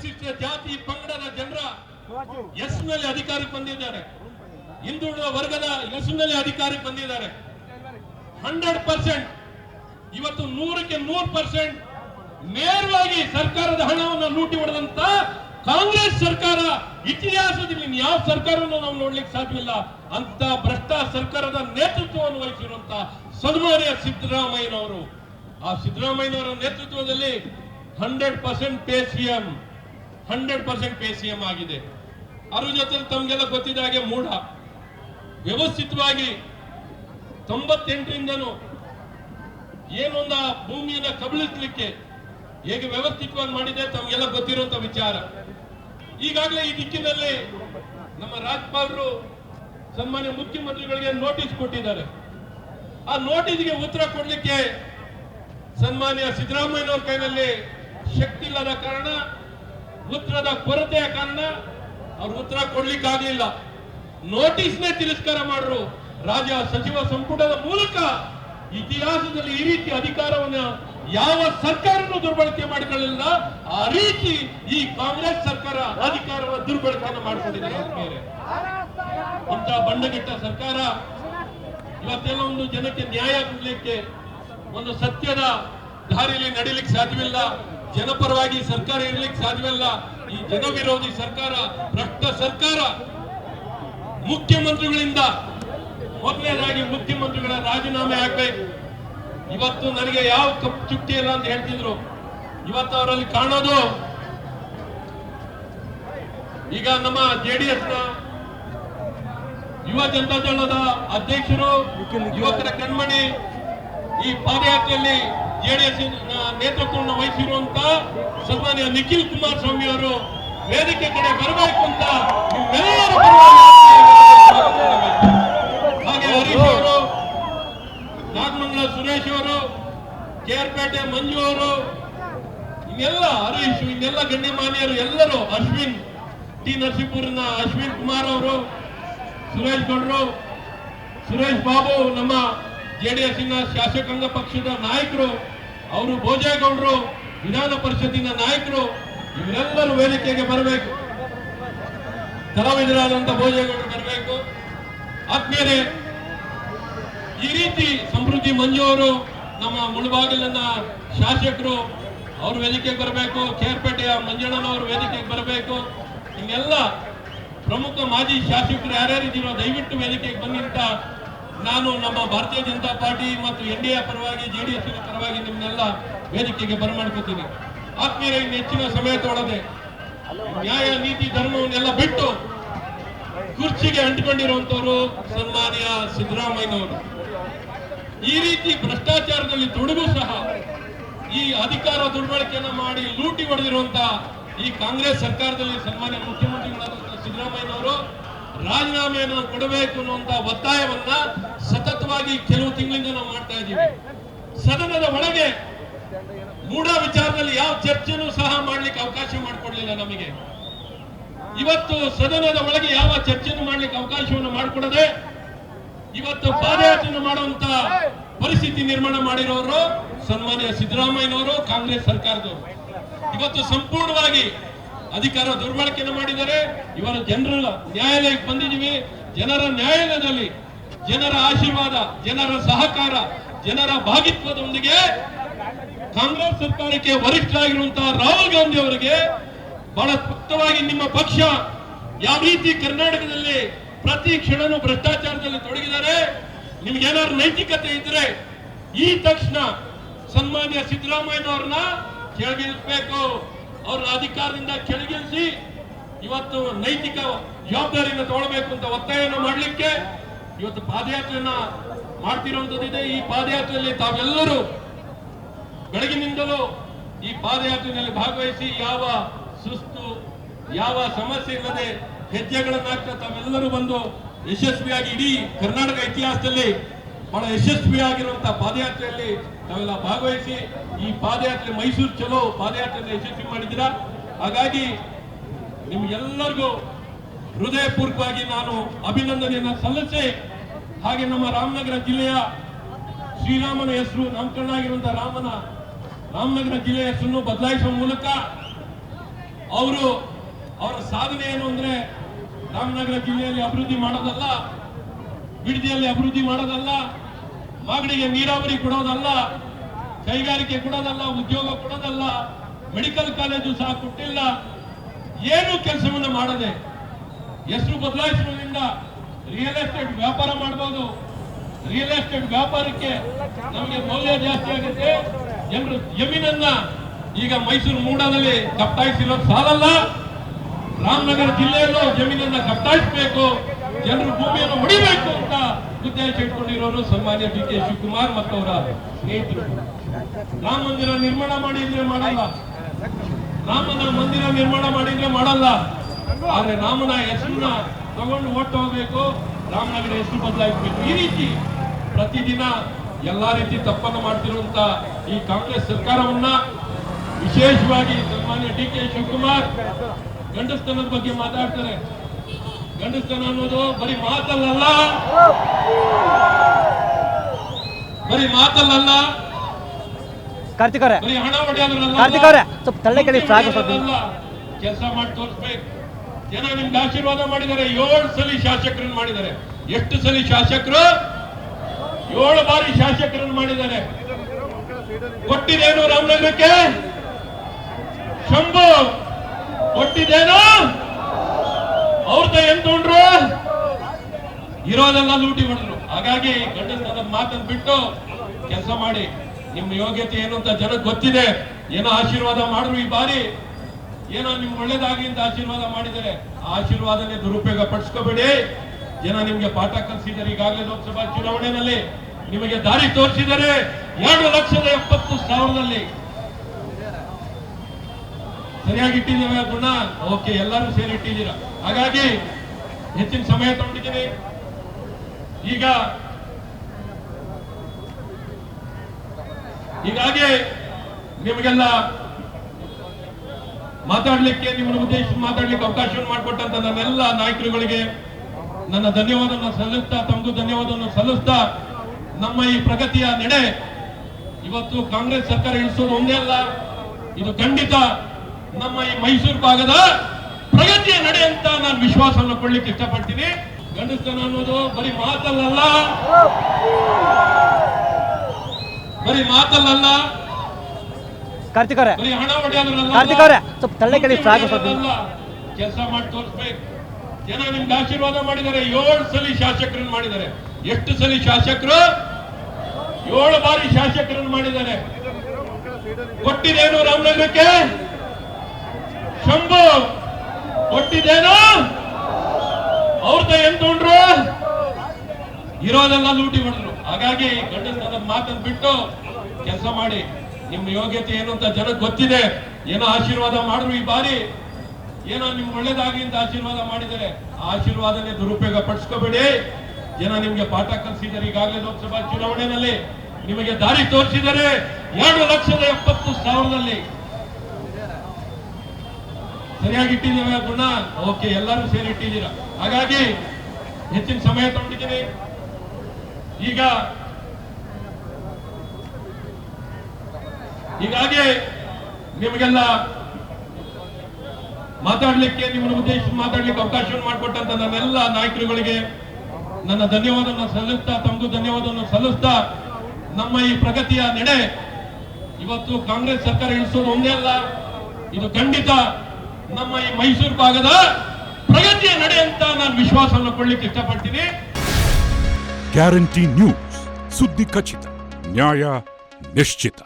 ಪರಿಶಿಷ್ಟ ಜಾತಿ ಪಂಗಡದ ಜನರ ಹೆಸರಿನಲ್ಲಿ ಅಧಿಕಾರಕ್ಕೆ ಬಂದಿದ್ದಾರೆ. ಹಿಂದುಳಿದ ವರ್ಗದ ಹೆಸರಿನಲ್ಲಿ ಅಧಿಕಾರಕ್ಕೆ ಬಂದಿದ್ದಾರೆ. ಹಂಡ್ರೆಡ್ ಪರ್ಸೆಂಟ್ ಇವತ್ತು ನೂರಕ್ಕೆ ನೂರು ಪರ್ಸೆಂಟ್ ನೇರವಾಗಿ ಸರ್ಕಾರದ ಹಣವನ್ನು ಲೂಟಿ ಹೊಡೆದಂತ ಕಾಂಗ್ರೆಸ್ ಸರ್ಕಾರ ಇತಿಹಾಸದಲ್ಲಿ ಯಾವ ಸರ್ಕಾರವನ್ನು ನಾವು ನೋಡ್ಲಿಕ್ಕೆ ಸಾಧ್ಯವಿಲ್ಲ. ಅಂತ ಭ್ರಷ್ಟ ಸರ್ಕಾರದ ನೇತೃತ್ವವನ್ನು ವಹಿಸಿರುವಂತ ಸನ್ಮಾನ್ಯ ಸಿದ್ದರಾಮಯ್ಯನವರು. ಆ ಸಿದ್ದರಾಮಯ್ಯನವರ ನೇತೃತ್ವದಲ್ಲಿ hundred percent pay CM hundred percent P C M ಆಗಿದೆ. ಅದ್ರ ಜೊತೆ ತಮ್ಗೆಲ್ಲ ಗೊತ್ತಿದ್ದ ಹಾಗೆ ಮೂಢ. ವ್ಯವಸ್ಥಿತವಾಗಿ ತೊಂಬತ್ತೆಂಟರಿಂದನೂ ಏನೊಂದ ಭೂಮಿಯನ್ನ ಕಬಳಿಸ್ಲಿಕ್ಕೆ ಹೇಗೆ ವ್ಯವಸ್ಥಿತವಾಗಿ ಮಾಡಿದೆ ತಮಗೆಲ್ಲ ಗೊತ್ತಿರುವಂತ ವಿಚಾರ. ಈಗಾಗಲೇ ಈ ದಿಕ್ಕಿನಲ್ಲಿ ನಮ್ಮ ರಾಜ್ಯಪಾಲರು ಸನ್ಮಾನ್ಯ ಮುಖ್ಯಮಂತ್ರಿಗಳಿಗೆ ನೋಟಿಸ್ ಕೊಟ್ಟಿದ್ದಾರೆ. ಆ ನೋಟಿಸ್ಗೆ ಉತ್ತರ ಕೊಡಲಿಕ್ಕೆ ಸನ್ಮಾನ್ಯ ಸಿದ್ದರಾಮಯ್ಯನವ್ರ ಕೈನಲ್ಲಿ ಶಕ್ತಿ ಇಲ್ಲದ ಕಾರಣ ಉತ್ತರದ ಕೊರತೆಯ ಕಾರಣ ಅವ್ರ ಉತ್ತರ ಕೊಡ್ಲಿಕ್ಕೆ ನೋಟಿಸ್ ನೋಟಿಸ್ನೇ ತಿರಸ್ಕಾರ ಮಾಡ್ರು. ರಾಜ್ಯ ಸಚಿವ ಸಂಪುಟದ ಮೂಲಕ ಇತಿಹಾಸದಲ್ಲಿ ಈ ರೀತಿ ಅಧಿಕಾರವನ್ನ ಯಾವ ಸರ್ಕಾರನೂ ದುರ್ಬಳಕೆ ಮಾಡಿಕೊಳ್ಳಲಿಲ್ಲ. ಆ ರೀತಿ ಈ ಕಾಂಗ್ರೆಸ್ ಸರ್ಕಾರ ಅಧಿಕಾರವ ದುರ್ಬಳಕೆಯನ್ನು ಮಾಡಿಕೊಂಡಿದೆ ಇಂತಹ ಇಂಥ ಸರ್ಕಾರ ಇವತ್ತೆಲ್ಲ ಒಂದು ಜನಕ್ಕೆ ನ್ಯಾಯ ಕೊಡ್ಲಿಕ್ಕೆ ಒಂದು ಸತ್ಯದ ದಾರಿಯಲ್ಲಿ ನಡೀಲಿಕ್ಕೆ ಸಾಧ್ಯವಿಲ್ಲ. ಜನಪರವಾಗಿ ಸರ್ಕಾರ ಇರ್ಲಿಕ್ಕೆ ಸಾಧ್ಯವಿಲ್ಲ. ಈ ಜನ ವಿರೋಧಿ ಸರ್ಕಾರ ಭ್ರಷ್ಟ ಸರ್ಕಾರ. ಮುಖ್ಯಮಂತ್ರಿಗಳಿಂದ ಮೊದಲನೇದಾಗಿ ಮುಖ್ಯಮಂತ್ರಿಗಳ ರಾಜೀನಾಮೆ ಆಗ್ಬೇಕು ಇವತ್ತು ನನಗೆ ಯಾವ ಕಪ್ ಚುಕ್ತಿ ಇಲ್ಲ ಅಂತ ಹೇಳ್ತಿದ್ರು. ಇವತ್ತು ಅವರಲ್ಲಿ ಕಾಣೋದು ಈಗ ನಮ್ಮ ಜೆಡಿಎಸ್ನ ಯುವ ಜನತಾ ದಳದ ಅಧ್ಯಕ್ಷರು ಯುವಕರ ಕಣ್ಮಣಿ ಈ ಪಾದಯಾತ್ರೆಯಲ್ಲಿ ಜೆಡಿಎಸ್ ನೇತೃತ್ವವನ್ನು ವಹಿಸಿರುವಂತ ಸನ್ಮಾನ್ಯ ನಿಖಿಲ್ ಕುಮಾರಸ್ವಾಮಿ ಅವರು ವೇದಿಕೆ ಕಡೆ ಬರಬೇಕು ಅಂತ ಹಾಗೆ ಹರೀಶ್ ಅವರು ನಾಗಮಂಗಲ ಸುರೇಶ್ ಅವರು ಕೇರ್ಪೇಟೆ ಮಂಜು ಅವರು ಇನ್ನೆಲ್ಲ ಹರೀಶ್ ಇನ್ನೆಲ್ಲ ಗಣ್ಯಮಾನ್ಯರು ಎಲ್ಲರೂ ಅಶ್ವಿನ್ ಟಿ. ನರಸೀಪುರನ ಅಶ್ವಿನ್ ಕುಮಾರ್ ಅವರು ಸುರೇಶ್ ಗೌಡರು ಸುರೇಶ್ ಬಾಬು ನಮ್ಮ ಜೆಡಿಎಸ್ ಶಾಸಕಾಂಗ ಪಕ್ಷದ ನಾಯಕರು ಅವರು ಭೋಜೇಗೌಡರು ವಿಧಾನ ಪರಿಷತ್ತಿನ ನಾಯಕರು, ಇವರೆಲ್ಲರೂ ವೇದಿಕೆಗೆ ಬರಬೇಕು. ಕಲಾವಿದರಾದಂತ ಭೋಜೇಗೌಡರು ಬರಬೇಕು. ಆದ್ಮೇಲೆ ಈ ರೀತಿ ಸಮೃದ್ಧಿ ಮಂಜು ಅವರು ನಮ್ಮ ಮುಳುಬಾಗಿಲಿನ ಶಾಸಕರು, ಅವರು ವೇದಿಕೆಗೆ ಬರಬೇಕು. ಕೇರ್ಪೇಟೆಯ ಮಂಜಣ್ಣನವರು ವೇದಿಕೆಗೆ ಬರಬೇಕು. ಹಿಂಗೆಲ್ಲ ಪ್ರಮುಖ ಮಾಜಿ ಶಾಸಕರು ಯಾರ್ಯಾರಿದ್ದೀರೋ ದಯವಿಟ್ಟು ವೇದಿಕೆಗೆ ಅಂತ ನಾನು ನಮ್ಮ ಭಾರತೀಯ ಜನತಾ ಪಾರ್ಟಿ ಮತ್ತು ಎನ್ ಡಿ ಎ ಪರವಾಗಿ, ಜೆ ಡಿ ಎಸ್ ಪರವಾಗಿ ನಿಮ್ಮನ್ನೆಲ್ಲ ವೇದಿಕೆಗೆ ಬರಮಾಡ್ಕೋತೀನಿ. ಆತ್ಮೀಯ ಇನ್ನು ಹೆಚ್ಚಿನ ಸಮಯ ತೊಡದೆ ನ್ಯಾಯ, ನೀತಿ, ಧರ್ಮವನ್ನೆಲ್ಲ ಬಿಟ್ಟು ಕುರ್ಚಿಗೆ ಅಂಟಿಕೊಂಡಿರುವಂತವರು ಸನ್ಮಾನ್ಯ ಸಿದ್ದರಾಮಯ್ಯನವರು. ಈ ರೀತಿ ಭ್ರಷ್ಟಾಚಾರದಲ್ಲಿ ತೊಡಗು ಸಹ ಈ ಅಧಿಕಾರ ದುರ್ಬಳಕೆಯನ್ನ ಮಾಡಿ ಲೂಟಿ ಹೊಡೆದಿರುವಂತ ಈ ಕಾಂಗ್ರೆಸ್ ಸರ್ಕಾರದಲ್ಲಿ ಸನ್ಮಾನ್ಯ ಮುಖ್ಯಮಂತ್ರಿಗಳಾದಂತಹ ಸಿದ್ದರಾಮಯ್ಯನವರು ರಾಜೀನಾಮೆಯನ್ನು ಕೊಡಬೇಕು ಅನ್ನುವಂತ ಒತ್ತಾಯವನ್ನ ಸತತವಾಗಿ ಕೆಲವು ತಿಂಗಳಿಂದ ನಾವು ಮಾಡ್ತಾ ಇದ್ದೀವಿ. ಸದನದ ಒಳಗೆ ಮೂಢ ವಿಚಾರದಲ್ಲಿ ಯಾವ ಚರ್ಚೆನೂ ಸಹ ಮಾಡ್ಲಿಕ್ಕೆ ಅವಕಾಶ ಮಾಡಿಕೊಡ್ಲಿಲ್ಲ ನಮಗೆ. ಇವತ್ತು ಸದನದ ಒಳಗೆ ಯಾವ ಚರ್ಚೆನೂ ಮಾಡ್ಲಿಕ್ಕೆ ಅವಕಾಶವನ್ನು ಮಾಡಿಕೊಡದೆ ಇವತ್ತು ಪಾದಯಾತ್ರೆಯನ್ನು ಮಾಡುವಂತ ಪರಿಸ್ಥಿತಿ ನಿರ್ಮಾಣ ಮಾಡಿರೋರು ಸನ್ಮಾನ್ಯ ಸಿದ್ದರಾಮಯ್ಯನವರು, ಕಾಂಗ್ರೆಸ್ ಸರ್ಕಾರದವರು. ಇವತ್ತು ಸಂಪೂರ್ಣವಾಗಿ ಅಧಿಕಾರ ದುರ್ಬಳಕೆಯನ್ನು ಮಾಡಿದ್ದಾರೆ ಇವರ ಜನರ ನ್ಯಾಯಾಲಯಕ್ಕೆ ಬಂದಿದ್ದೀವಿ. ಜನರ ನ್ಯಾಯಾಲಯದಲ್ಲಿ ಜನರ ಆಶೀರ್ವಾದ, ಜನರ ಸಹಕಾರ, ಜನರ ಭಾಗಿತ್ವದೊಂದಿಗೆ ಕಾಂಗ್ರೆಸ್ ಸರ್ಕಾರಕ್ಕೆ ವರಿಷ್ಠರಾಗಿರುವಂತಹ ರಾಹುಲ್ ಗಾಂಧಿ ಅವರಿಗೆ ಬಹಳ ಸ್ಪಷ್ಟವಾಗಿ ನಿಮ್ಮ ಪಕ್ಷ ಯಾವ ರೀತಿ ಕರ್ನಾಟಕದಲ್ಲಿ ಪ್ರತಿ ಕ್ಷಣನೂ ಭ್ರಷ್ಟಾಚಾರದಲ್ಲಿ ತೊಡಗಿದ್ದಾರೆ, ನಿಮ್ಗೇನಾದ್ರು ನೈತಿಕತೆ ಇದ್ರೆ ಈ ತಕ್ಷಣ ಸನ್ಮಾನ್ಯ ಸಿದ್ದರಾಮಯ್ಯನವ್ರನ್ನ ಕೆಳಗಿಳಿಸ್ಬೇಕು. ಅವ್ರ ಅಧಿಕಾರದಿಂದ ಕೆಳಗಿಳಿಸಿ ಇವತ್ತು ನೈತಿಕ ಜವಾಬ್ದಾರಿಯನ್ನು ತಗೊಳ್ಬೇಕು ಅಂತ ಒತ್ತಾಯವನ್ನು ಮಾಡಲಿಕ್ಕೆ ಇವತ್ತು ಪಾದಯಾತ್ರೆಯನ್ನ ಮಾಡ್ತಿರುವಂತದ್ದಿದೆ ಈ ಪಾದಯಾತ್ರೆಯಲ್ಲಿ ತಾವೆಲ್ಲರೂ ಬೆಳಗಿನಿಂದಲೂ ಈ ಪಾದಯಾತ್ರೆಯಲ್ಲಿ ಭಾಗವಹಿಸಿ ಯಾವ ಸುಸ್ತು, ಯಾವ ಸಮಸ್ಯೆ ಇಲ್ಲದೆ ಹೆಜ್ಜೆಗಳನ್ನಾಗ್ತಾ ತಾವೆಲ್ಲರೂ ಬಂದು ಯಶಸ್ವಿಯಾಗಿ ಇಡೀ ಕರ್ನಾಟಕ ಇತಿಹಾಸದಲ್ಲಿ ಬಹಳ ಯಶಸ್ವಿಯಾಗಿರುವಂತಹ ಪಾದಯಾತ್ರೆಯಲ್ಲಿ ನಾವೆಲ್ಲ ಭಾಗವಹಿಸಿ, ಈ ಪಾದಯಾತ್ರೆ ಮೈಸೂರು ಚಲೋ ಪಾದಯಾತ್ರೆಯನ್ನು ಯಶಸ್ವಿ ಮಾಡಿದ್ದೀರಾ? ಹಾಗಾಗಿ ನಿಮ್ಗೆಲ್ಲರಿಗೂ ಹೃದಯಪೂರ್ವಕವಾಗಿ ನಾನು ಅಭಿನಂದನೆಯನ್ನು ಸಲ್ಲಿಸಿ, ಹಾಗೆ ನಮ್ಮ ರಾಮನಗರ ಜಿಲ್ಲೆಯ ಶ್ರೀರಾಮನ ಹೆಸರು ನಾಮಕರಣ ಆಗಿರುವಂತಹ ರಾಮನ, ರಾಮನಗರ ಜಿಲ್ಲೆಯ ಹೆಸರನ್ನು ಬದಲಾಯಿಸುವ ಮೂಲಕ ಅವರು ಅವರ ಸಾಧನೆ ಏನು ಅಂದ್ರೆ ರಾಮನಗರ ಜಿಲ್ಲೆಯಲ್ಲಿ ಅಭಿವೃದ್ಧಿ ಮಾಡೋದಲ್ಲ, ಬಿಡದಿಯಲ್ಲಿ ಅಭಿವೃದ್ಧಿ ಮಾಡೋದಲ್ಲ ಮಾಗಡಿಗೆ ನೀರಾವರಿ ಕೊಡೋದಲ್ಲ, ಕೈಗಾರಿಕೆ ಕೊಡೋದಲ್ಲ, ಉದ್ಯೋಗ ಕೊಡೋದಲ್ಲ, ಮೆಡಿಕಲ್ ಕಾಲೇಜು ಸಹ ಕೊಟ್ಟಿಲ್ಲ. ಏನು ಕೆಲಸವನ್ನ ಮಾಡದೆ ಹೆಸರು ಬದಲಾಯಿಸುವುದರಿಂದ ರಿಯಲ್ ಎಸ್ಟೇಟ್ ವ್ಯಾಪಾರ ಮಾಡಬಹುದು ರಿಯಲ್ ಎಸ್ಟೇಟ್ ವ್ಯಾಪಾರಕ್ಕೆ ನಮಗೆ ಮೌಲ್ಯ ಜಾಸ್ತಿ ಆಗುತ್ತೆ. ಜನರು ಜಮೀನನ್ನ ಈಗ ಮೈಸೂರು ಮೂಡದಲ್ಲಿ ಕಪ್ತಾಯಿಸಿರೋದು ಸಾಲಲ್ಲ. ರಾಮನಗರ ಜಿಲ್ಲೆಯಲ್ಲೂ ಜಮೀನನ್ನ ಕಪ್ತಾಯಿಸಬೇಕು ಜನರು ಭೂಮಿಯನ್ನು ಹೊಡಿಬೇಕು ಅಂತ ಉದ್ದೇಶ ಇಟ್ಕೊಂಡಿರೋರು ಸನ್ಮಾನ್ಯ ಡಿ ಕೆ ಶಿವಕುಮಾರ್ ಮತ್ತು ಅವರ ಸ್ನೇಹಿತರು. ರಾಮ ಮಂದಿರ ನಿರ್ಮಾಣ ಮಾಡಿದ್ರೆ ಮಾಡಲ್ಲ. ರಾಮನ ಮಂದಿರ ನಿರ್ಮಾಣ ಮಾಡಿದ್ರೆ ಮಾಡಲ್ಲ. ಆದ್ರೆ ರಾಮನ ಹೆಸರನ್ನ ತಗೊಂಡು ಓಟ್ ಹೋಗ್ಬೇಕು ರಾಮನಗರ ಹೆಸರು ಬದಲಾಯಿಸಬೇಕು. ಈ ರೀತಿ ಪ್ರತಿದಿನ ಎಲ್ಲಾ ರೀತಿ ತಪ್ಪನ್ನು ಮಾಡ್ತಿರುವಂತ ಈ ಕಾಂಗ್ರೆಸ್ ಸರ್ಕಾರವನ್ನ ವಿಶೇಷವಾಗಿ ಸನ್ಮಾನ್ಯ ಡಿ ಕೆ ಶಿವಕುಮಾರ್ ಗಂಡಸ್ತನದ ಬಗ್ಗೆ ಮಾತಾಡ್ತಾರೆ. ಗಂಡಸ್ತನ ಅನ್ನೋದು ಬರೀ ಮಾತಲ್ಲಲ್ಲ? ಬರೀ ಮಾತಲ್ಲ ಕಾರ್ತಿಕ್ ಅವರೇ. ಬರೀ ಹಣ ಹೊಡೆಯೋದ್ರಲ್ಲ ಕಾರ್ತಿಕ್ ಅವರೇ ಸ್ವಲ್ಪ ತಳ್ಳೆ ಕಡೆ ಸಾಕು ಸ್ವಲ್ಪ ಕೆಲಸ ಮಾಡಿ ತೋರಿಸ್ಬೇಕು. ಜನ ನಿಮ್ಗೆ ಆಶೀರ್ವಾದ ಮಾಡಿದ್ದಾರೆ ಏಳು ಸಲ ಶಾಸಕರನ್ನು ಮಾಡಿದ್ದಾರೆ. ಎಷ್ಟು ಸಲ ಶಾಸಕರು? ಏಳು ಬಾರಿ ಶಾಸಕರನ್ನು ಮಾಡಿದ್ದಾರೆ. ಕೊಟ್ಟಿದ್ದೇನು ರಾಮನಗರಕ್ಕೆ? ಶಂಭು ಕೊಟ್ಟಿದ್ದೇನು? ಅವ್ರದ್ದು ಏನ್ ತಗೊಂಡ್ರು ಇರೋದೆಲ್ಲ ಲೂಟಿ ಮಾಡಿದ್ರು ಹಾಗಾಗಿ ಗಂಡಸದ ಮಾತನ್ನು ಬಿಟ್ಟು ಕೆಲಸ ಮಾಡಿ. ನಿಮ್ಮ ಯೋಗ್ಯತೆ ಏನು ಅಂತ ಜನಕ್ಕೆ ಗೊತ್ತಿದೆ. ಏನೋ ಆಶೀರ್ವಾದ ಮಾಡಿದ್ರು ಈ ಬಾರಿ. ಏನೋ ನಿಮ್ಗೆ ಒಳ್ಳೇದಾಗಿ ಅಂತ ಆಶೀರ್ವಾದ ಮಾಡಿದರೆ ಆ ಆಶೀರ್ವಾದನೇ ದುರುಪಯೋಗ ಪಡಿಸ್ಕೋಬೇಡಿ. ಜನ ನಿಮ್ಗೆ ಪಾಠ ಕಲಿಸಿದ್ದಾರೆ ಈಗಾಗಲೇ ಲೋಕಸಭಾ ಚುನಾವಣೆಯಲ್ಲಿ. ನಿಮಗೆ ದಾರಿ ತೋರಿಸಿದರೆ ಎರಡು ಲಕ್ಷದ ಎಪ್ಪತ್ತು ಸಾವಿರದಲ್ಲಿ ಸರಿಯಾಗಿ ಇಟ್ಟಿದ್ದೇವೆ ಗುಣ? ಓಕೆ, ಎಲ್ಲರೂ ಸೇರಿ ಇಟ್ಟಿದ್ದೀರಾ? ಹಾಗಾಗಿ ಹೆಚ್ಚಿನ ಸಮಯ ತಗೊಂಡಿದ್ದೀನಿ. ಈಗ ಹೀಗಾಗಿ ನಿಮಗೆಲ್ಲ ಮಾತಾಡ್ಲಿಕ್ಕೆ ನಿಮ್ಮ ಉದ್ದೇಶ ಮಾತಾಡ್ಲಿಕ್ಕೆ ಅವಕಾಶವನ್ನು ಮಾಡಿಕೊಟ್ಟಂತ ನನ್ನೆಲ್ಲ ನಾಯಕರುಗಳಿಗೆ ನನ್ನ ಧನ್ಯವಾದವನ್ನು ಸಲ್ಲಿಸ್ತಾ ತಮಗೂ ಧನ್ಯವಾದವನ್ನು ಸಲ್ಲಿಸ್ತಾ, ನಮ್ಮ ಈ ಪ್ರಗತಿಯ ನಡೆ ಇವತ್ತು ಕಾಂಗ್ರೆಸ್ ಸರ್ಕಾರ ಇಳಿಸೋದು ಒಂದೇ ಅಲ್ಲ, ಇದು ಖಂಡಿತ ನಮ್ಮ ಈ ಮೈಸೂರು ಭಾಗದ ಪ್ರಗತಿಯ ನಡೆ ಅಂತ ನಾನು ವಿಶ್ವಾಸವನ್ನು ಕೊಡ್ಲಿಕ್ಕೆ ಇಷ್ಟಪಡ್ತೀನಿ. ಗಂಡಸ್ತನ ಅನ್ನೋದು ಬರೀ ಮಾತಲ್ಲ ಬರೀ ಮಾತಲ್ಲ ಕಾರ್ತಿಕ್ ಅವರೇ. ಅವರೇ ಸ್ವಲ್ಪ ತಳ್ಳೆ ಕಡೆ ಸಾಕು ಸ್ವಲ್ಪ. ಕೆಲಸ ಮಾಡಿ ತೋರಿಸ್ಬೇಕು. ಜನ ನಿಮ್ಗೆ ಆಶೀರ್ವಾದ ಮಾಡಿದ್ದಾರೆ. ಏಳು ಸಲ ಶಾಸಕರನ್ನು ಮಾಡಿದ್ದಾರೆ. ಎಷ್ಟು ಸಲ ಶಾಸಕರು? ಏಳು ಬಾರಿ ಶಾಸಕರನ್ನು ಮಾಡಿದ್ದಾರೆ. ಕೊಟ್ಟಿದೇನು ರಾಮನಗರಕ್ಕೆ? ಶಂಭು, ಕೊಟ್ಟಿದ್ದೇನು? ತ ಏನ್ ತಗೊಂಡ್ರು ಇರೋದೆಲ್ಲ ಲೂಟಿ ಹೊಡೆದ್ರು ಹಾಗಾಗಿ ಗಂಡಸದ ಮಾತನ್ನು ಬಿಟ್ಟು ಕೆಲಸ ಮಾಡಿ. ನಿಮ್ಮ ಯೋಗ್ಯತೆ ಏನು ಅಂತ ಜನಕ್ಕೆ ಗೊತ್ತಿದೆ. ಏನೋ ಆಶೀರ್ವಾದ ಮಾಡಿದ್ರು ಈ ಬಾರಿ. ಏನೋ ನಿಮ್ಗೆ ಒಳ್ಳೇದಾಗಿ ಅಂತ ಆಶೀರ್ವಾದ ಮಾಡಿದರೆ ಆಶೀರ್ವಾದನೆ ದುರುಪಯೋಗ ಪಡಿಸ್ಕೋಬೇಡಿ. ಜನ ನಿಮ್ಗೆ ಪಾಠ ಕಲಿಸಿದ್ದಾರೆ ಈಗಾಗಲೇ ಲೋಕಸಭಾ ಚುನಾವಣೆಯಲ್ಲಿ. ನಿಮಗೆ ದಾರಿ ತೋರಿಸಿದರೆ ಎರಡು ಲಕ್ಷದ ಎಪ್ಪತ್ತು ಸಾವಿರದಲ್ಲಿ ಸರಿಯಾಗಿ ಇಟ್ಟಿದ್ದೀವಿ ಗುಣ. ಓಕೆ, ಎಲ್ಲರೂ ಸೇರಿ ಇಟ್ಟಿದ್ದೀರಾ? ಹಾಗಾಗಿ ಹೆಚ್ಚಿನ ಸಮಯ ತಗೊಂಡಿದ್ದೀನಿ ಈಗ ಹೀಗಾಗಿ ನಿಮಗೆಲ್ಲ ಮಾತಾಡ್ಲಿಕ್ಕೆ, ನಿಮ್ಮನ್ನು ಉದ್ದೇಶ ಮಾತಾಡ್ಲಿಕ್ಕೆ ಅವಕಾಶವನ್ನು ಮಾಡಿಕೊಟ್ಟಂತ ನನ್ನೆಲ್ಲ ನಾಯಕರುಗಳಿಗೆ ನನ್ನ ಧನ್ಯವಾದವನ್ನು ಸಲ್ಲಿಸ್ತಾ ತಮಗೂ ಧನ್ಯವಾದವನ್ನು ಸಲ್ಲಿಸ್ತಾ, ನಮ್ಮ ಈ ಪ್ರಗತಿಯ ನಡೆ ಇವತ್ತು ಕಾಂಗ್ರೆಸ್ ಸರ್ಕಾರ ಇಳಿಸೋದು ಒಂದೇ ಅಲ್ಲ, ಇದು ಖಂಡಿತ ನಮ್ಮ ಈ ಮೈಸೂರು ಭಾಗದ ಪ್ರಗತಿಯ ನಡೆ ಅಂತ ನಾನು ವಿಶ್ವಾಸವನ್ನು ಕೊಡ್ಲಿಕ್ಕೆ ಇಷ್ಟಪಡ್ತೀನಿ. Guarantee news. ಸುದ್ದಿ ಖಚಿತ, ನ್ಯಾಯ ನಿಶ್ಚಿತ.